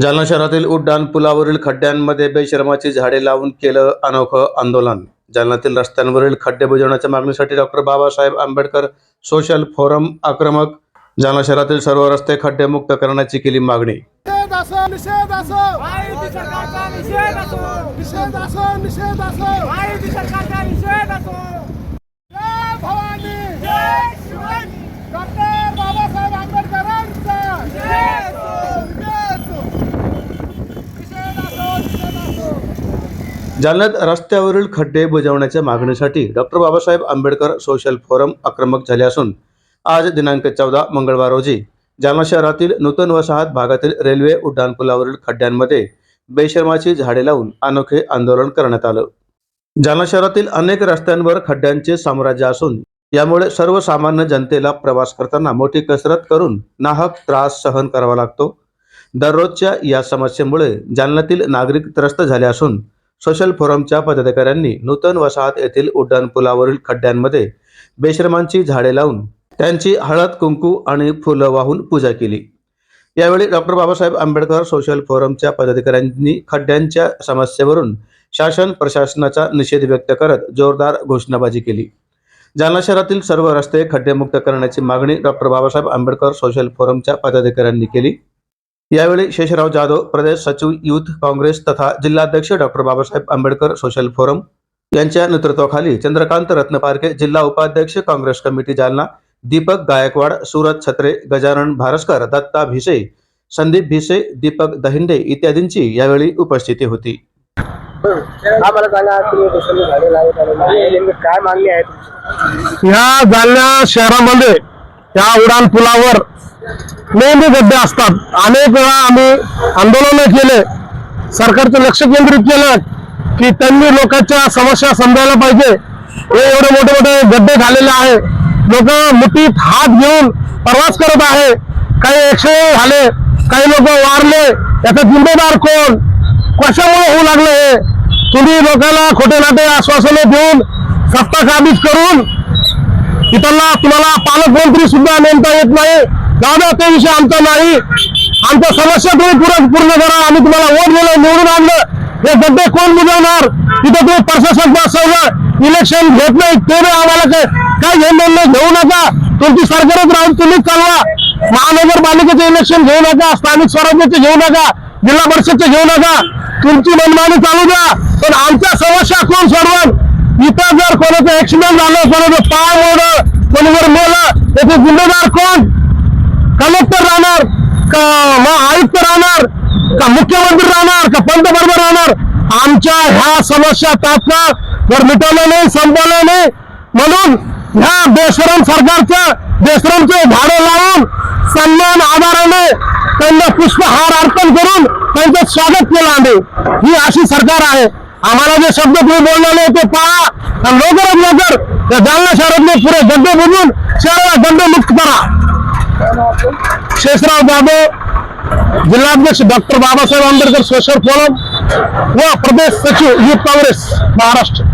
जालना शहरातील उड्डाण पुलावरील खड्ड्यांमध्ये बेशरमाची झाडे लावून केलं अनोखं आंदोलन. जालन्यातील रस्त्यांवरील खड्डे बुजवण्याच्या मागणीसाठी doctor Babasaheb Ambedkar social forum आक्रमक. जालना शहरातील सर्व रस्ते खड्डेमुक्त करण्याची केली मागणी. निषेध जालन्यात रस्त्यावरील खड्डे बुजवण्याच्या मागणीसाठी doctor Babasaheb Ambedkar social forum आक्रमक झाले असून आज दिनांक चौदा मंगळवार रोजी जालना शहरातील नूतन वसाहत भागातील रेल्वे उड्डाणपुलावरील खड्ड्यांमध्ये बेशर्माची झाडे लावून अनोखे आंदोलन करण्यात आलं. जालना शहरातील अनेक रस्त्यांवर खड्ड्यांचे साम्राज्य असून यामुळे सर्वसामान्य जनतेला प्रवास करताना मोठी कसरत करून नाहक त्रास सहन करावा लागतो. दररोजच्या या समस्येमुळे जालन्यातील नागरिक त्रस्त झाले असून सोशल फोरमच्या पदाधिकाऱ्यांनी नूतन वसाहत येथील उड्डाणपुलावरील खड्ड्यांमध्ये बेशरमांची झाडे लावून त्यांची हळद कुंकू आणि फुलं वाहून पूजा केली. यावेळी डॉक्टर बाबासाहेब आंबेडकर सोशल फोरमच्या पदाधिकाऱ्यांनी खड्ड्यांच्या समस्येवरून शासन प्रशासनाचा निषेध व्यक्त करत जोरदार घोषणाबाजी केली. जालना शहरातील सर्व रस्ते खड्डेमुक्त करण्याची मागणी डॉक्टर बाबासाहेब आंबेडकर सोशल फोरमच्या पदाधिकाऱ्यांनी केली. यावेळी शेषराव जाधव प्रदेश सचिव युथ काँग्रेस तथा जिल्हाध्यक्ष doctor Babasaheb Ambedkar social forum. यांच्या नेतृत्वाखाली चंद्रकांत रत्नपारखे जिल्हा उपाध्यक्ष काँग्रेस कमिटी जालना दीपक गायकवाड सुरत छत्रे गजानन भारसकर दत्ता भिसे संदीप भिसे दीपक दहिंडे इत्यादींची यावेळी उपस्थिती होती. हा सांगा तुम्ही नेमकं काय मागणी आहे? ह्या जालना शहरामध्ये या उडान पुलावर नेहमी गड्डे असतात. अनेक वेळा आम्ही आंदोलन केले. सरकारचं लक्ष केंद्रित केलं की त्यांनी लोकांच्या समस्या समजायला पाहिजे. हे एवढे मोठे मोठे गड्डे झालेले आहे. लोक मुठीत हात घेऊन प्रवास करत आहे. काही ऍक्सिडेंट झाले काही लोक वारले. याचा जिम्मेदार कोण? कशामुळे होऊ लागले हे? तुम्ही लोकांना खोटे नाटे आश्वासने देऊन सत्ता काबीज करून इथला तुम्हाला पालकमंत्री सुद्धा नेमता येत नाही. दादा ते विषय आमचा नाही. आमच्या समस्या तुम्ही पूर्ण पूर्ण करा. आम्ही तुम्हाला वोट दिलं निवडून आणलं. हे गड्डे कोण बुजवणार? तिथे तुम्ही प्रशासन बसवलं. इलेक्शन घेत नाही ते नाही आम्हाला काय काय घेऊन निर्णय घेऊ नका. तुमची सरकारच राहून तुम्हीच चालवा. महानगरपालिकेचे इलेक्शन घेऊ नका स्थानिक स्वराज्याचे घेऊ नका जिल्हा परिषदचे घेऊ नका. तुमची मनमानी चालू द्या. पण आमच्या समस्या कोण सोडवण इथं जर कोणाचं ऍक्सिडेंट झालं कोणाचं पाय ओढ कोणी जर मेलं त्याचे गुन्हेगार कोण? कलेक्टर राहणार का मग आयुक्त राहणार का मुख्यमंत्री राहणार का पंतप्रधान राहणार? आमच्या ह्या समस्या तात्काळ जर मिटवल्या नाही संपवल्या नाही म्हणून ह्या बेशरम सरकारचं बेशरमचे झाडे लावून सन्मान आधाराने त्यांना पुष्पहार अर्पण करून त्यांचं स्वागत केलं आम्ही. ही अशी सरकार आहे. आम्हाला जे शब्द तुम्ही बोललेले ते पहा. लवकरात लवकर त्या जालना शहरातले पुरे गड्डे बुजून शहराला गड्डे मुक्त करा. शेषराव जाधव जिल्हाध्यक्ष doctor Babasaheb Ambedkar social forum व प्रदेश सचिव युथ काँग्रेस महाराष्ट्र.